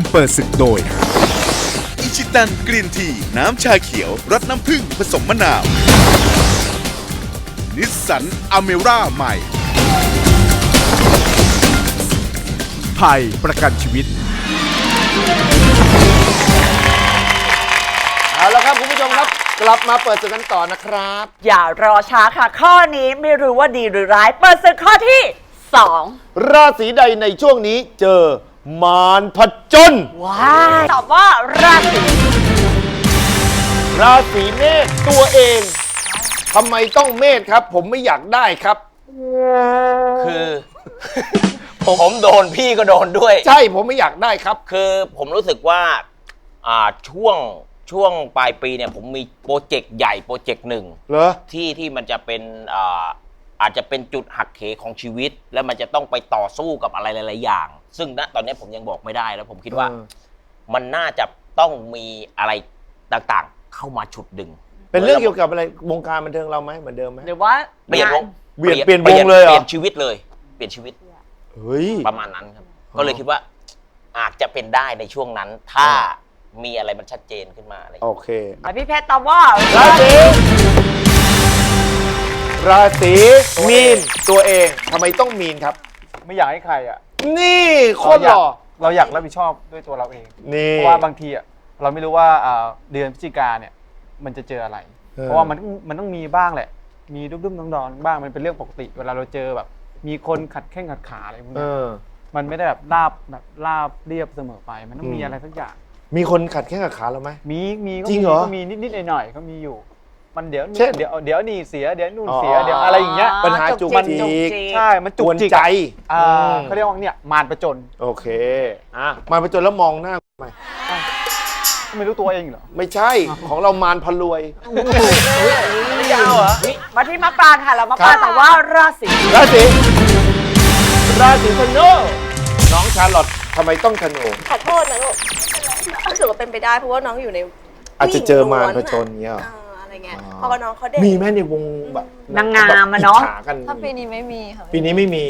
มเปิดศึกโดย อิชิตันกรีนที น้ำชาเขียวรสน้ำผึ้งผสมมะนาว นิสสันอเมร่าใหม่ ไทยประกันชีวิต เอาละครับคุณผู้ชมครับ กลับมาเปิดศึกกันต่อนะครับ อย่ารอช้าค่ะ ข้อนี้ไม่รู้ว่าดีหรือร้าย เปิดศึกข้อที่ 2 ราศีใดในช่วงนี้เจอ มารผจญว้ายตอบว่าราศีราศีเมษตัวเองทำไมต้องเมษครับ ผมไม่อยากได้ครับ คือ ผมโดนพี่ก็โดนด้วย ใช่ผมไม่อยากได้ครับ คือผมรู้สึกว่าอ่าช่วงช่วงปลายปีเนี่ยผมมีโปรเจกต์ใหญ่โปรเจกต์หนึ่ง เหรอ ที่ที่มันจะเป็นอ่าอาจจะเป็นจุดหักเหของชีวิต แล้วมันจะต้องไปต่อสู้กับอะไรหลาย ๆ อย่าง ซึ่งณตอนนี้ผมยังบอกไม่ได้แล้วผมคิดว่าเออมันน่าจะต้องมีอะไรต่างๆ เข้ามาฉุดดึง เป็นเรื่องเกี่ยวกับอะไรวงการบันเทิงเราไหมเหมือนเดิมไหมหรือว่าเปลี่ยนวงเปลี่ยนเปลี่ยนวงเลยเหรอเปลี่ยนชีวิตเลย เปลี่ยนชีวิตเฮ้ยประมาณนั้นครับ ก็เลยคิดว่าอาจจะเป็นได้ในช่วงนั้น ถ้ามีอะไรมันชัดเจนขึ้นมาอะไรอย่างโอเงี้ยเคแล้วพี่เพชรตอบว่าราศีราศีมีนตัวเองทำไมต้องมีนครับ ไม่อยากให้ใครอะ นี่โคตรหล่อ เราอยากรับผิดชอบด้วยตัวเราเอง นี่เพราะว่าบางทีอะเราไม่รู้ว่าอ่าเดือนพฤศจิกาเนี่ย มันจะเจออะไร เออ เพราะว่ามันมันต้องมีบ้างแหละ มีดุ้มๆดอนๆบ้างมันเป็นเรื่องปกติ เวลาเราเจอแบบ มีคนขัดแข้งขัดขาอะไรพวกเอนี้อมันไม่ได้แบบราบแบบราบเรียบเสมอไป มันต้องมีอืม อะไรสักอย่าง มีคนขัดแข้งขัดขาเราไหม มีมีก็จริงมีเหรอ ก็มีนิดๆหน่อยๆก็มีอยู่ มันเดี๋ยวนู่นเช่น เดี๋ยวเดี๋ยวนี่เสียเดี๋ยวนู่นอ๋อเสียเดี๋ยวอะไรอย่างเงี้ย ปัญหาจุกมันจิกจุกจิก ใช่มันจุกกวนจิกใจ อ่าอืม เขาเรียกว่าเนี่ยมารประจนโอเคอะมาไปจนแล้วมองหน้าทำไมไม่รู้ตัวเองเหรอไม่ใช่ของเรามารพลวย ยาวเหรอมาที่มะปรางค่ะแล้วมะปรางตอบว่าราศีราศีราศีธนูน้องชาร์ลอตทำไมต้องธนูขอโทษนะลูกรู้สึกว่าเป็นไปได้เพราะว่าน้องอยู่ในอาจจะเจอมารผู้ผหจญิญงเงี้ยเหรอล้วนๆอ่าอะไร เงี้ยอ๋อเพราะว่าน้องเขาเด็ก มีไหมในวงแบบนางงามอะเนาะ แบบอิจฉกันถ้าปีนี้ไม่มีค่ะปีนี้ไม่มี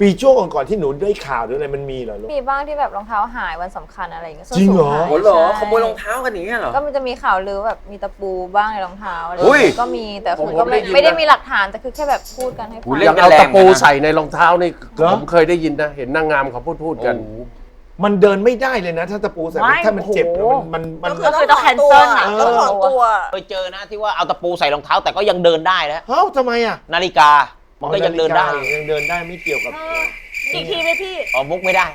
ปีช่วงก่อนๆที่หนูได้ข่าวหรืออะไรมันมีเหรอลูก มีบ้างที่แบบรองเท้าหายวันสำคัญอะไรอย่างเงี้ยส้นจริงเหรอสูายโอ้เหรอใช่ขโมยรองเท้ากันอย่างเงี้ยเหรอ ก็มันจะมีข่าวลือแบบมีตะปูบ้างในรองเท้าอะไรอุ้ยก็มีแต่ผมคือก็ไม่ผมได้ยินไม่ได้นะมีหลักฐานแต่คือแค่แบบพูดกันให้ฟัง เล่อนย่างกันเอาแรงตะปูนะ ใส่ในรองเท้านี่เหรอ ผมเคยได้ยินนะ เห็นนางงามเขาพูดพูดกัน มันเดินไม่ได้เลยนะ ถ้าตะปูใส่ไม่ถ้ามันเจ็บโอ้โห มันมันก็มันคือก็คือต้อง cancel อะต้องถอนตัว เคยเจอนะที่ว่าเอาตะปูใส่รองเท้าแต่ก็ยังเดินได้นะเฮ้าทำไมอะนาฬิกามันก็ยังเดินได้ยังเดินได้ไม่เกี่ยวกับ อีกทีไหมพี่อ๋อมุกไม่ได้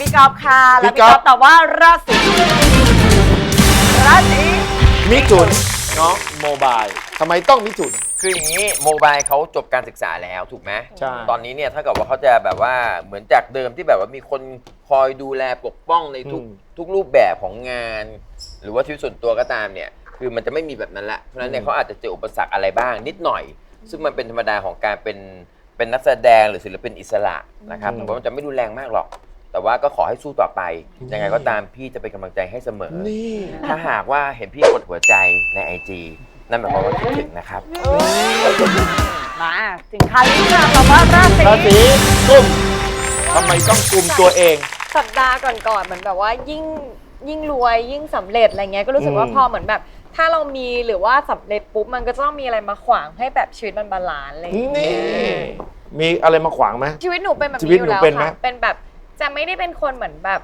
พี่กอล์ฟค่ะ แล้วพี่พี่ก๊กออฟล์ฟตอบว่าราศีราศีมิถุนน้องโมบายทำไมต้องมิถุน คืออย่างนี้โมบายเขาจบการศึกษาแล้วถูกไหมใช่ ตอนนี้เนี่ยถ้าเกิดว่าเขาจะแบบว่าเหมือนจากเดิมที่แบบว่ามีคนคอยดูแลปกป้องในทุกอืมทุกรูปแบบของงาน หรือว่าชีวิตส่วนตัวก็ตามเนี่ย คือมันจะไม่มีแบบนั้นละเพราะฉะนั้นเนี่ยอืม เขาอาจจะเจออุปสรรคอะไรบ้าง นิดหน่อย ซึ่งมันเป็นธรรมดาของการเป็นเป็นนักแสดงหรือศิลปินอิสระนะครับแต่ว่ามันจะไม่รุนแรงมากหรอก แต่ว่าก็ขอให้สู้ต่อไปยังไงก็ตามพี่จะเป็นกำลังใจให้เสมอ นี่ ถ้าหากว่าเห็นพี่กดหัวใจในไอจี นั่นหมายความว่าคิดถึงนะครับ มาถึงคาริสค่ะตอบว่าราศีราศีกุมทำไมต้องกุมตัวเอง สัปดาห์ก่อนๆเหมือนแบบว่ายิ่งยิ่งรวยยิ่งสำเร็จอะไรเงี้ยก็รู้สึกว่าอืมพอเหมือนแบบ ถ้าเรามีหรือว่าสำเร็จปุ๊บมันก็จะต้องมีอะไรมาขวางให้แบบชีวิตมันบาลานซ์อะไรอย่างนี่เงี้ยมีอะไรมาขวางไหม ชีวิตหนูเป็นแบบชีวินี้ตอหนูยู่แล้วเป็นไหม ค่ะเป็นแบบจะไม่ได้เป็นคนเหมือนแบบ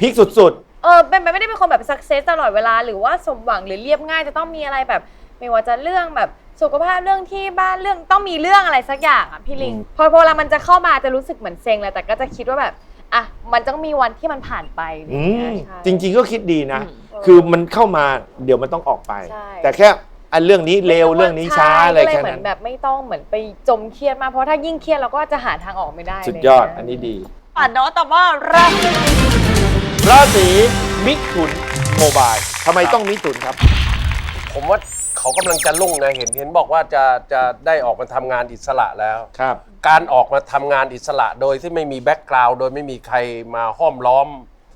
พีคสุด เออเป็นไปไม่ได้เป็นคนแบบสักเซสตลอดเวลาหรือว่าสมหวังหรือเรียบง่ายจะต้องมีอะไรแบบ ไม่ว่าจะเรื่องแบบสุขภาพเรื่องที่บ้านเรื่องต้องมีเรื่องอะไรสักอย่างอะพี่ลิง พอพอเวลามันจะเข้ามาจะรู้สึกเหมือนเซ็งเลยแต่ก็จะคิดว่าแบบอะมันต้องมีวันที่มันผ่านไปอะไรๆออืย่างมเงี้ยใช่ จริงๆก็คิดดีนะคือมันเข้ามาเดี๋ยวมันต้องออกไป ใช่ แต่แค่อันเรื่องนี้เร็วเรื่องนี้ช้าอะไรก็เลยแค่เหมือนั้นนแบบไม่ต้องเหมือนไปจมเครียดมากเพราะถ้ายิ่งเครียดเราก็จะหาทางออกไม่ได้สุดยอดะไรอันเงี้ยนี้ดีอะโน้ตตอบว่าราศีราศีมิถุนโมบายทำไมต้องมิถุนครับ ผมว่า เขากำลังจะลุ่งนะเห็นเห็นบอกว่าจะจะได้ออกมาทำงานอิสระแล้ว ครับ การออกมาทำงานอิสระโดยที่ไม่มีแบ็กกราวด์โดยไม่มีใครมาห้อมล้อม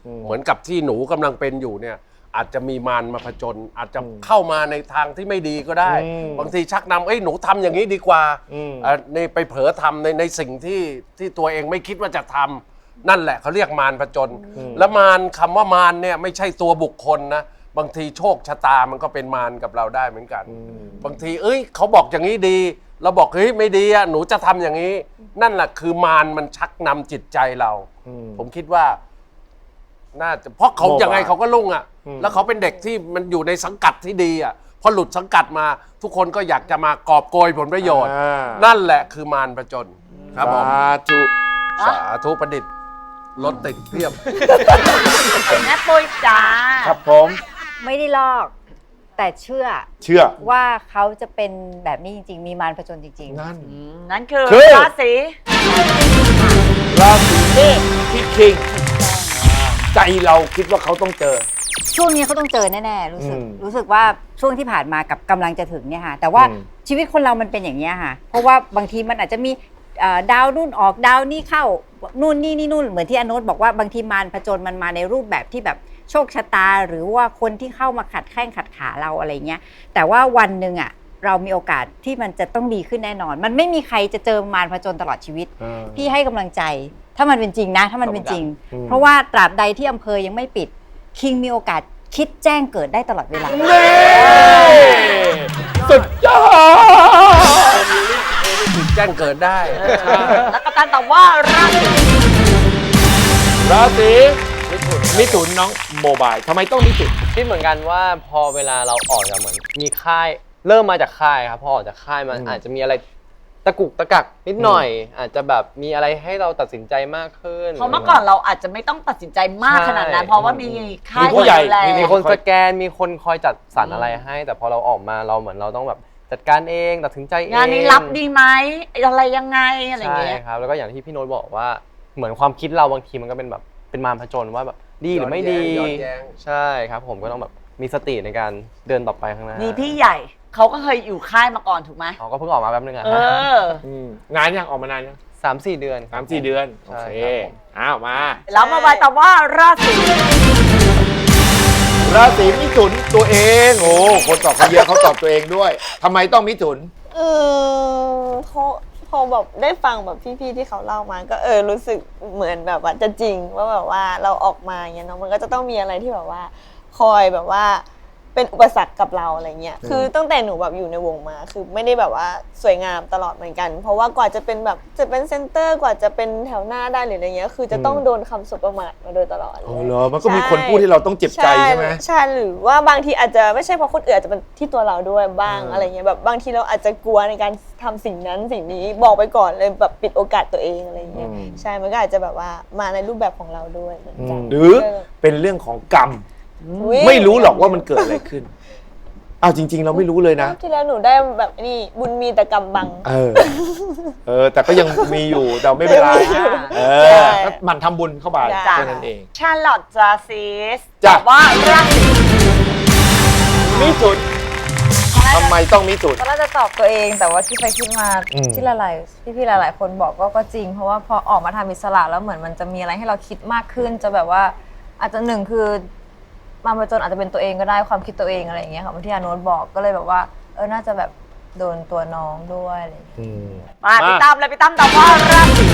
อืม เหมือนกับที่หนูกำลังเป็นอยู่เนี่ย อาจจะมีมารมาผจญอาจจะอืมเข้ามาในทางที่ไม่ดีก็ได้ อืมบางทีชักนำเอ้ยหนูทำอย่างนี้ดีกว่าอืมอะนี่ไปเผลอทำในในสิ่งที่ที่ตัวเองไม่คิดว่าจะทำนั่นแหละเขาเรียกมารผจญแล้วมารคำว่ามารเนี่ยไม่ใช่ตัวบุคคลนะ บางทีโชคชะตามันก็เป็นมารกับเราได้เหมือนกัน บางทีเอ้ยเขาบอกอย่างนี้ดี เราบอกเฮ้ยไม่ดีอะหนูจะทำอย่างนี้ นั่นแหละคือมารมันชักนำจิตใจเรา ผมคิดว่า น่าจะเพราะเขาโมบายยังไงเขาก็ลุ่งอะ แล้วเขาเป็นเด็กที่มันอยู่ในสังกัดที่ดีอะพอหลุดสังกัดมา ทุกคนก็อยากจะมากอบโกยผลประโยชน์ อ่านั่นแหละคือมารประจนครับผม สาธุสาธุประดิษฐ์รถติดเพียบ แม่ปุ้ยจ้า ครับผม ไม่ได้ลอก แต่เชื่อเชื่อ ว่าเขาจะเป็นแบบนี้จริง ๆ มีมารผจญจริง นั่นนั่นคือคือ ราศีราศีเมษพี่คิง ใจเราคิดว่าเขาต้องเจอ ๆ ช่วงนี้เขาต้องเจอแน่ๆรู้สึกอืมรู้สึกว่าช่วงที่ผ่านมากับกำลังจะถึงเนี่ยค่ะ แต่ว่าอืม ชีวิตคนเรามันเป็นอย่างนี้ยค่ะ เพราะว่าบางทีมันอาจจะมีเอ่อดาวนู่นออกดาวนี่เข้านู่นนี่นี่นู่นเหมือนที่อนุชบอกว่าบางทีมารผจญมันมาในรูปแบบที่แบบ โชคชะตา หรือว่าคนที่เข้ามาขัดแข้งขัดขาเราอะไรเงี้ย แต่ว่าวันหนึ่งอะเรามีโอกาสที่มันจะต้องดีขึ้นแน่นอน มันไม่มีใครจะเจอมารผจญตลอดชีวิต พี่ให้กำลังใจ ถ้ามันเป็นจริงนะ ถ้ามันเป็นจริงอืมเพราะว่าตราบใดที่อำเภอยังไม่ปิด คิงมีโอกาสคิดแจ้งเกิดได้ตลอดเวลา สุดยอดแจ้งเกิดได้ แล้วก็การตอบว่าราศีราศี มิถุนน้องโมบายทำไมต้องมิถุนคิดเหมือนกันว่าพอเวลาเราออกจากเหมือน มีค่าย เริ่มมาจากค่ายครับพอออกจากค่ายมันอืมอาจจะมีอะไรตะกุกตะกักนิดหน่อย อาจจะแบบมีอะไรให้เราตัดสินใจมากขึ้น เพราะเมื่อก่อนเราอาจจะไม่ต้องตัดสินใจมากขนาดนั้น เพราะว่ามีค่ายมีผู้ใหญ่ ดูแลมีมีคนสแกนมีคนคอยจัดสรรอะไรให้ แต่พอเราออกมาเราเหมือนเราต้องแบบจัดการเองตัดสินใจเองงานนี้รับดีไหมอะไรยังไงอะไรอย่างใช่เงี้ยครับแล้วก็อย่างที่พี่โน้ตบอกว่าเหมือนความคิดเราบางทีมันก็เป็นแบบเป็นมารผจญว่าแบบ ดีหรือไม่ดีย้อนแย้ง ใช่ครับ ผมก็ต้องแบบมีสติในการเดินต่อไปข้างหน้ามีพี่ใหญ่เขาก็เคยอยู่ค่ายมาก่อนถูกไหมเขาก็เพิ่งออกมาแป๊บนึงอะเอองานยังออกมานานยังสามสี่เดือนสามสี่เดือน โอใช่เคครับผม อ้าวมา แล้วมาบายตอบว่าราศีราศีมิถุนตัวเอง โอ้คนตอบเขาเยอะเขาตอบตัวเองด้วยทำไมต้องมิถุนเออพอ พอแบบได้ฟังแบบพี่ๆที่เขาเล่ามา ก็เออรู้สึกเหมือนแบบว่าจะจริงว่าแบบว่าเราออกมาเงี้ยเนาะมันก็จะต้องมีอะไรที่แบบว่า คอยแบบว่า เป็นอุปสรรคกับเราอะไรเงี้ย คือตั้งแต่หนูแบบอยู่ในวงมา คือไม่ได้แบบว่าสวยงามตลอดเหมือนกัน เพราะว่ากว่าจะเป็นแบบจะเป็นเซนเตอร์กว่าจะเป็นแถวหน้าได้หรืออะไรเงี้ย คือจะต้องโดนคำสบประมาทมาโดยตลอดเลยอ๋อเหรอมันก็มีคนพูดที่เราต้องเจ็บใจใช่ไหมใช่หรือว่าบางทีอาจจะไม่ใช่เพราะคนอื่นอาจจะเป็นที่ตัวเราด้วยบ้างเออออะไรเงี้ยแบบบางทีเราอาจจะกลัวในการทำสิ่งนั้นสิ่งนี้บอกไปก่อนเลยแบบปิดโอกาสตัวเองอะไรเงี้ยใช่มันก็อาจจะแบบว่ามาในรูปแบบของเราด้วยเหมือนกันหรือเป็นเรื่องของกรรม อุ๊ยไม่รู้หรอกว่ามันเกิดอะไรขึ้นอ้าวจริง ๆ เราไม่รู้เลยนะที่แล้วหนูได้แบบนี่บุญมีแต่กรรมบัง เออ เออ แต่ก็ยังมีอยู่แต่ไม่เป็นไรเอใช่อก็หมันทำบุญเข้าไปได้แค่นั้นเอง ชาลอตจาซีสจ้ะตอบว่าราศีมิถุนทำไมต้องมิถุน ตอนแรกจะตอบตัวเองแต่ว่าคิดไปคิดมาอืม ที่หลายๆพี่ๆหลาย ๆ คนบอกก็ก็จริง เพราะว่าพอออกมาทำอิสระแล้วเหมือนมันจะมีอะไรให้เราคิดมากขึ้น จะแบบว่าอาจจะหนึ่งคือ มาประจนอาจจะเป็นตัวเองก็ได้ความคิดตัวเองอะไรอย่างเงี้ยค่ะเหมือนที่อาโนตบอกก็เลยแบบว่า เออน่าจะแบบโดนตัวน้องด้วยอะไรอย่างเงี้ยมาพี่ตั้มเลยพี่ตั้มตอบว่าราศี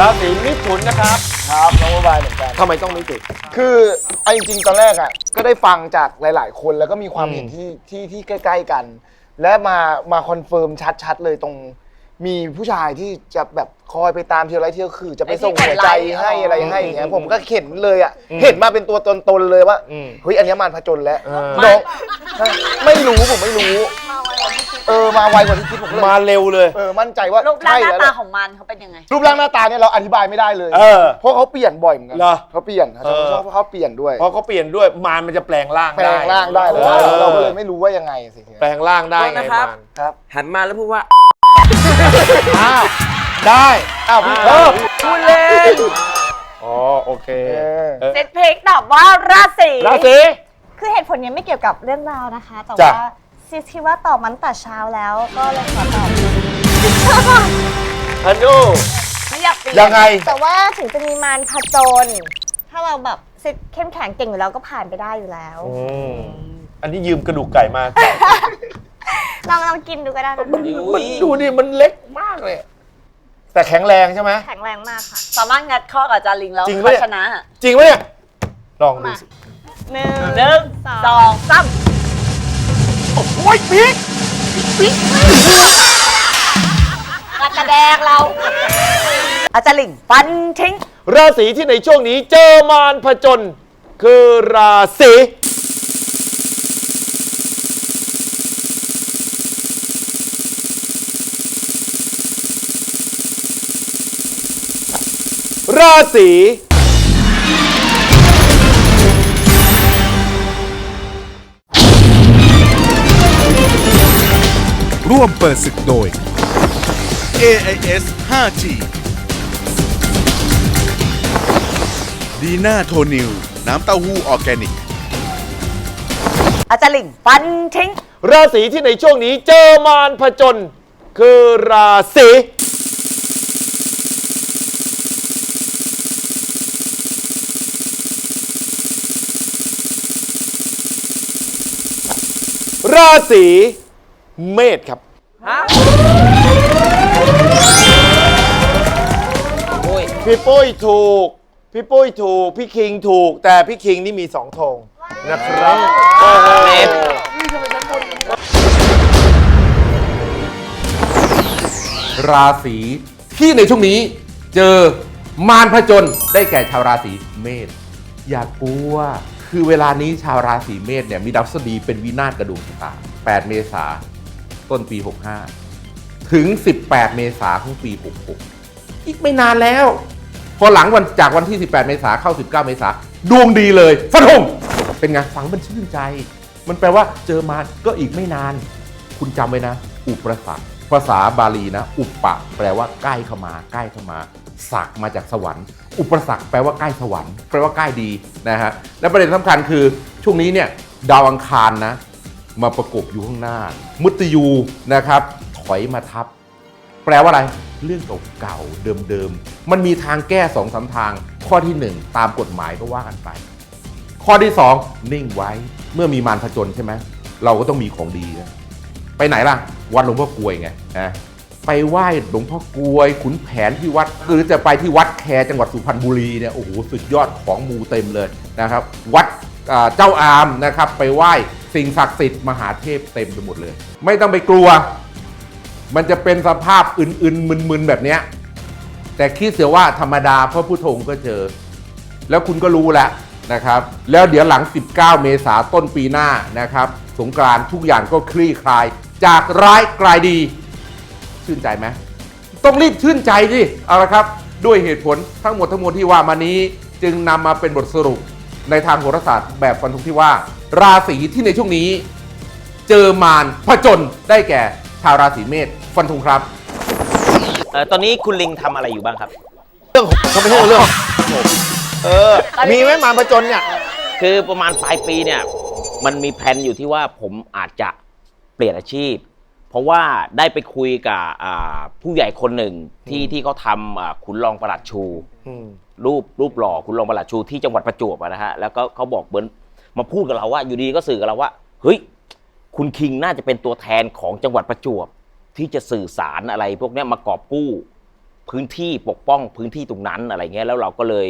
ราศีมิถุนนะครับ ครับน้องโมบายเหมือนกัน ทำไมต้องมิถุน คือเอาจริงๆตอนแรกอะก็ได้ฟังจากหลาย ๆ คนแล้วก็มีความอืมเห็นที่ที่ที่ใกล้ ๆ กัน และมามาคอนเฟิร์มชัด ๆ เลยตรง มีผู้ชายที่จะแบบคอยไปตามเที่ยวไรเที่ยวคือ จะไปส่งหัวใจให้อะไรให้อย่างเงี้ยผมก็เห็นเลยอะเห็นมาเป็นตัวตนๆเลยว่าอืมเฮ้ยอันเนี้ยมารผจญแล้วเออน้องไม่รู้ผมไม่รู้ เออมาไวกว่าที่คิดผมเลยมาเร็วเลยเออมั่นใจว่ารูปร่างใช่หน้าแล้วแหตาละของมันเขาเป็นยังไง รูปร่างหน้าตาเนี่ยเราอธิบายไม่ได้เลยเออเพราะเขาเปลี่ยนบ่อยเหมือนกัเหรอเขาเปลี่ยนเขาเออชอบเขาเปลี่ยนด้วยพอเขาเปลี่ยนด้วยมารมันจะแปลงร่างแปลได้งร่างได้เลยออเราก็เลยไม่รู้ว่ายังไงสิแปลงร่างได้ไงนะครับมารครับหันมาแล้วพูดว่า อ้าว ได้อ้าวพี่เออพูดเล่นอ๋อโอเคเออเออเซตเพลกตอบว่าราศีราศี คือเหตุผลเนี้ยไม่เกี่ยวกับเรื่องราวนะคะ แต่จ้ะ ว่าซิสคิดว่าตอบมันแต่เช้าแล้วก็เลยขอตอบฮันนูไม่อยากเปลี่ยนยังไง แต่ว่าถึงจะมีมารผจญถ้าเราแบบซิสเข้มแข็งเก่งอยู่แล้วก็ผ่านไปได้อยู่แล้ว อืมอันนี้ยืมกระดูกไก่มา ลองลองกินดูก็ได้นะมันดูดิมันเล็กมากเลย แต่แข็งแรงใช่ไหม แข็งแรงมากค่ะสามารถงัดข้อกับอาจารย์ลิงแล้วจริงปะเนี่ย ชนะจริงปะเนี่ยลองดูสิหนึ่งหนึ่งสองสามโอ้ยพีกพีกการแสดงเรา อาจารย์ลิงฟันทิ้ง ราศีที่ในช่วงนี้เจอมารผจญคือราศี ราศีร่วมเปิดศึกโดย AIS 5G ดีน่าโทนิว น้ำเต้าหู้ออร์แกนิก อาจารย์ลิงฟันทิ้ง ราศีที่ในช่วงนี้เจอมารผจญคือราศี ราศีเมษครับ พี่ปุ้ยถูก พี่ปุ้ยถูก พี่คิงถูก แต่พี่คิงนี่มีสองธงนะครับโอ้โหราศีที่ในช่วงนี้เจอมารผจญได้แก่ชาวราศีเมษอย่ากลัว คือเวลานี้ชาวราศีเมษเนี่ยมีดาวพฤหัสบดีเป็นวินาศกระดวงชะตา 8 เมษาต้นปี 65 ถึง 18 เมษาของปี 66 อีกไม่นานแล้ว พอหลังวันจากวันที่ 18 เมษาเข้า 19 เมษาดวงดีเลยฟันธงเป็นไงฟังมันชื่นใจ มันแปลว่าเจอมาก็อีกไม่นาน คุณจำไว้นะ อุปสรรคภาษาบาลีนะ อุปปะ แปลว่าใกล้เข้ามา ใกล้เข้ามา สักมาจากสวรรค์ อุปสรรคแปลว่าใกล้สวรรค์แปลว่าใกล้ดีนะฮะและประเด็นสำคัญคือช่วงนี้เนี่ยดาวอังคารนะมาประกบอยู่ข้างหน้า มุตยูนะครับถอยมาทับ แปลว่าอะไรเรื่องเก่าๆเดิมๆ มันมีทางแก้สองสามทาง ข้อที่หนึ่งตามกฎหมายก็ว่ากันไป ข้อที่สองนิ่งไว้เมื่อมีมารผจญใช่ไหมเราก็ต้องมีของดีนะไปไหนล่ะ วัดหลวงพ่อกลวยไงนะ ไปไหว้หลวงพ่อกลวย ขุนแผนที่วัดหรือจะไปที่วัดแคจังหวัดสุพรรณบุรีเนี่ยโอ้โหสุดยอดของมูเต็มเลยนะครับ วัดเจ้าอามนะครับ ไปไหว้สิ่งศักดิ์สิทธิ์มหาเทพเต็มไปหมดเลย ไม่ต้องไปกลัว มันจะเป็นสภาพอื่นๆมึนๆแบบเนี้ยแต่คิดเสียว่าธรรมดาพระพุทโธก็เจอ แล้วคุณก็รู้แล้วนะครับ แล้วเดี๋ยวหลัง 19 เมษาต้นปีหน้านะครับ สงกรานต์ทุกอย่างก็คลี่คลาย จากร้ายกลายดี ชื่นใจไหมต้องรีบชื่นใจดิเอาละครับ ด้วยเหตุผลทั้งหมดทั้งมวลที่ว่ามานี้จึงนำมาเป็นบทสรุปในทางโหราศาสตร์แบบฟันธงที่ว่า ราศีที่ในช่วงนี้ เจอมารผจญได้แก่ชาวราศีเมษฟันธงครับเอ่อตอนนี้คุณลิงทำอะไรอยู่บ้างครับ เรื่องของเขาไม่ใช่เรื่องของผมเออ มีไหมมารผจญเนี่ย คือประมาณปลายปีเนี่ย มันมีแผนอยู่ที่ว่าผมอาจจะเปลี่ยนอาชีพ เพราะว่าได้ไปคุยกับอ่าผู้ใหญ่คนหนึ่งที่ที่เขาทำอ่าขุนรองประหลัดชูรูปรูปหล่อคุณรองประหลัดชูที่จังหวัดประจวบอะนะฮะแล้วก็เขาบอกเหมือนมาพูดกับเราว่า อยู่ดีก็สื่อกับเราว่าเฮ้ยคุณคิงน่าจะเป็นตัวแทนของจังหวัดประจวบ ที่จะสื่อสารอะไร พวกเนี้ยมากอบกู้ พื้นที่ปกป้องพื้นที่ตรงนั้นอะไรเงี้ยแล้วเราก็เลย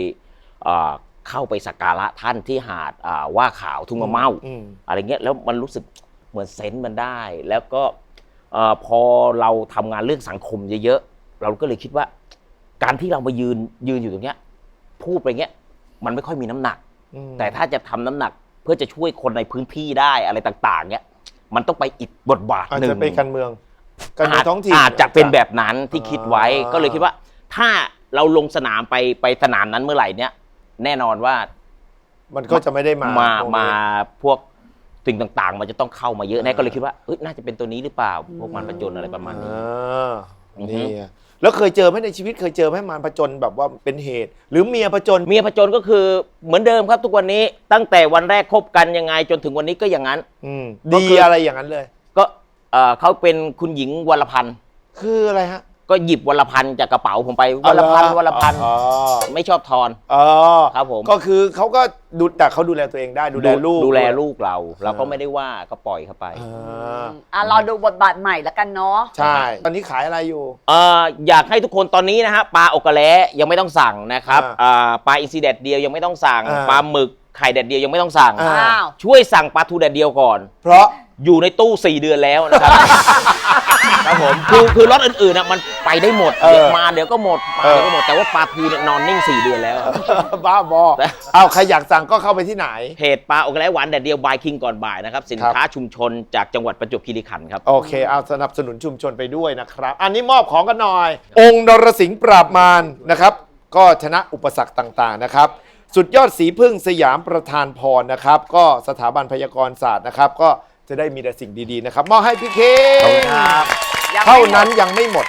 เอ่อเข้าไปสักการะท่านที่หาดอ่าว่าขาวทุ่งมะเมาอืม อะไรเงี้ยแล้วมันรู้สึกเหมือนเซนส์มันได้ แล้วก็เอ่อพอเราทำงานเรื่องสังคมเยอะๆ เราก็เลยคิดว่า การที่เรามายืนยืนอยู่ตรงเนี้ย พูดไปเงี้ย มันไม่ค่อยมีน้ำหนัก แต่ถ้าจะทำน้ำหนักเพื่อจะช่วยคนในพื้นที่ได้อะไรต่าง ๆ เนี้ยมันต้องไปอีกบทบาทอาจหนึ่งจะเป็นการเมืองการเมืองท้องถิ่นอาจจะเป็นแบบนั้นที่คิดไว้อ่าก็เลยคิดว่า ถ้าเราลงสนามไปไปสนามนั้นเมื่อไหร่เนี้ยแน่นอนว่า มันก็จะไม่ได้มามาตรงนี้มาพวก สิ่งต่างๆ มันจะต้องเข้ามาเยอะแน่ก็เลยคิดว่าเอ้ยน่าจะเป็นตัวนี้หรือเปล่าพวกมันประจนอะไรประมาณนี้ อ่าอือฮึ นี่อะแล้วเคยเจอไหมในชีวิตเคยเจอไหมมารผจญแบบว่าเป็นเหตุ หรือเมียผจญเมียผจญก็คือเหมือนเดิมครับทุกวันนี้ตั้งแต่วันแรกคบกันยังไงจนถึงวันนี้ก็อย่างนั้น อืมก็ดีคืออ อะไรอย่างนั้นเลย ก็เอ่อเขาเป็นคุณหญิงวรพันธ์คืออะไรฮะ ก็หยิบวันละพันจากกระเป๋าผมไปวันละพันวันละพันอ๋อไม่ชอบทอน อ๋อครับผม ก็คือเขาก็ดูแต่เขาดูแลตัวเองได้ดูแลลูกดูแลลูกเราเราก็ไม่ได้ว่าก็ปล่อยเขาไปอ่าอะรอดูบทบาทใหม่แล้วกันเนาะใช่ ตอนนี้ขายอะไรอยู่เอ่ออยากให้ทุกคนตอนนี้นะฮะปลาอกกะแล้ยังไม่ต้องสั่งนะครับอ่าอ่าปลาอินซีแดดเดียวยังไม่ต้องสั่งอ่าปลาหมึกไข่แดดเดียวยังไม่ต้องสั่งอ่าอ้าวช่วยสั่งปลาทูแดดเดียวก่อน เพราะ อยู่ในตู้ 4 เดือนแล้วนะครับ ครับผมคือคือรถอื่นๆนะมันไปได้หมดเออเดี๋ยวมาเดี๋ยวก็หมดมาเออเดี๋ยวก็หมดแต่ว่าปลาทูเนี่ยนอนนิ่ง 4 เดือนแล้ว บ้าบอแต่เอาใครอยากสั่งก็เข้าไปที่ไหน เพจปลาอกกะแล้หวานแดดเดียวบายคิงก่อนบ่ายนะครับ สินค้าชุมชนจากจังหวัดประจวบคีรีขันธ์ครับ โอเคเอาสนับสนุนชุมชนไปด้วยนะครับ อันนี้มอบของกันหน่อย องค์นรสิงห์ปราบมารนะครับ ก็ชนะอุปสรรคต่างๆนะครับ สุดยอดสีพึ่งสยามประธานพรนะครับ ก็สถาบันพยากรศาสตร์นะครับก็ จะได้มีแต่สิ่งดีๆนะครับมอบให้พี่เคขอบคุณครับ ยังไม่เท่าหมดนั้นยังไม่หมด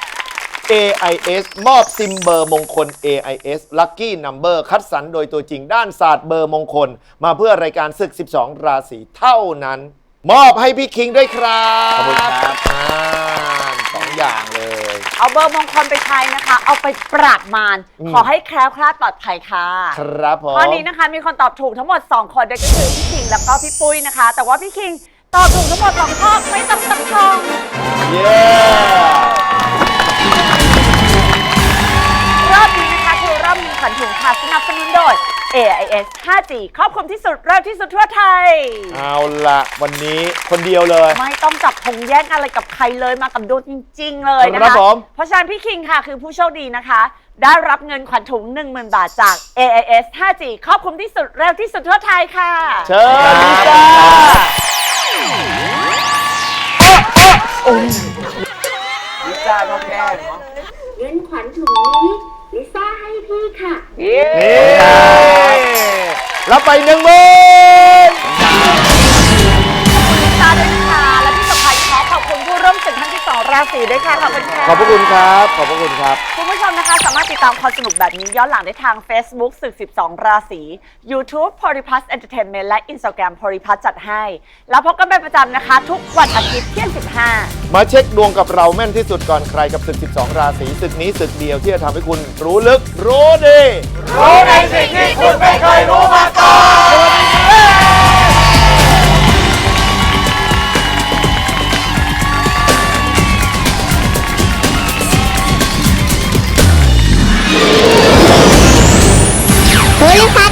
AIS มอบซิมเบอร์มงคล AIS Lucky Number คัดสรรโดยตัวจริงด้านศาสตร์เบอร์มงคล มาเพื่อรายการศึก 12 ราศีเท่านั้น มอบให้พี่คิงด้วยครับขอบคุณครับ อ่าสองอย่างเลย เอาเบอร์มงคลไปใช้นะคะ เอาไปปราบมารอืม ขอให้แคล้วคลาดปลอดภัยค่ะ ครับผม ข้อนี้นะคะมีคนตอบถูกทั้งหมด 2 คนด้วยก็คือพี่คิงแล้วก็พี่ปุ้ยนะคะ แต่ว่าพี่คิง ตอบถูกทั้งหมด2ข้อไม่ต้องตั้งทองเย้รอบนี้นะคะคือรอบมีขวัญถุงค่ะสนับสนุนโดย AIS 5G ครอบคลุมที่สุดเร็วที่สุดทั่วไทย เอาละวันนี้คนเดียวเลย ไม่ต้องจับพงแย่งอะไรกับใครเลยมากับโดนจริง ๆ เลยนะครัคะบผม เพราะฉะนั้นพี่คิงค่ะคือผู้โชคดีนะคะ ได้รับเงินขวัญถุง 10,000 บาทจาก AIS 5G ครอบคลุมที่สุดเร็วที่สุดทั่วไทยค่ะ เชิญลิซ่า ลิซ่าก็แก้เนาะเงินขวัญถุงนี้ลิซ่าให้พี่ค่ะ นี่รับไปหนึ่งหมื่น ราศีด้วยค่ะขอบคุณค่ะ ขอบพระคุณครับ ขอบพระคุณครับ คุณผู้ชมนะคะสามารถติดตามความสนุกแบบนี้ย้อนหลังได้ทาง Facebook ศึก 12 ราศี YouTube p o r i p l u s Entertainment และ Instagram p o r i p l u s จัดให้ แล้วพบกันเป็นประจำนะคะ ทุกวันอาทิตย์เที่ยง 15 มาเช็คดวงกับเราแม่นที่สุดก่อนใครกับศึก 12 ราศีศึกนี้ศึกเดียวที่จะทำให้คุณรู้ลึกรู้ดีรู้ในสิ่งที่ Will you find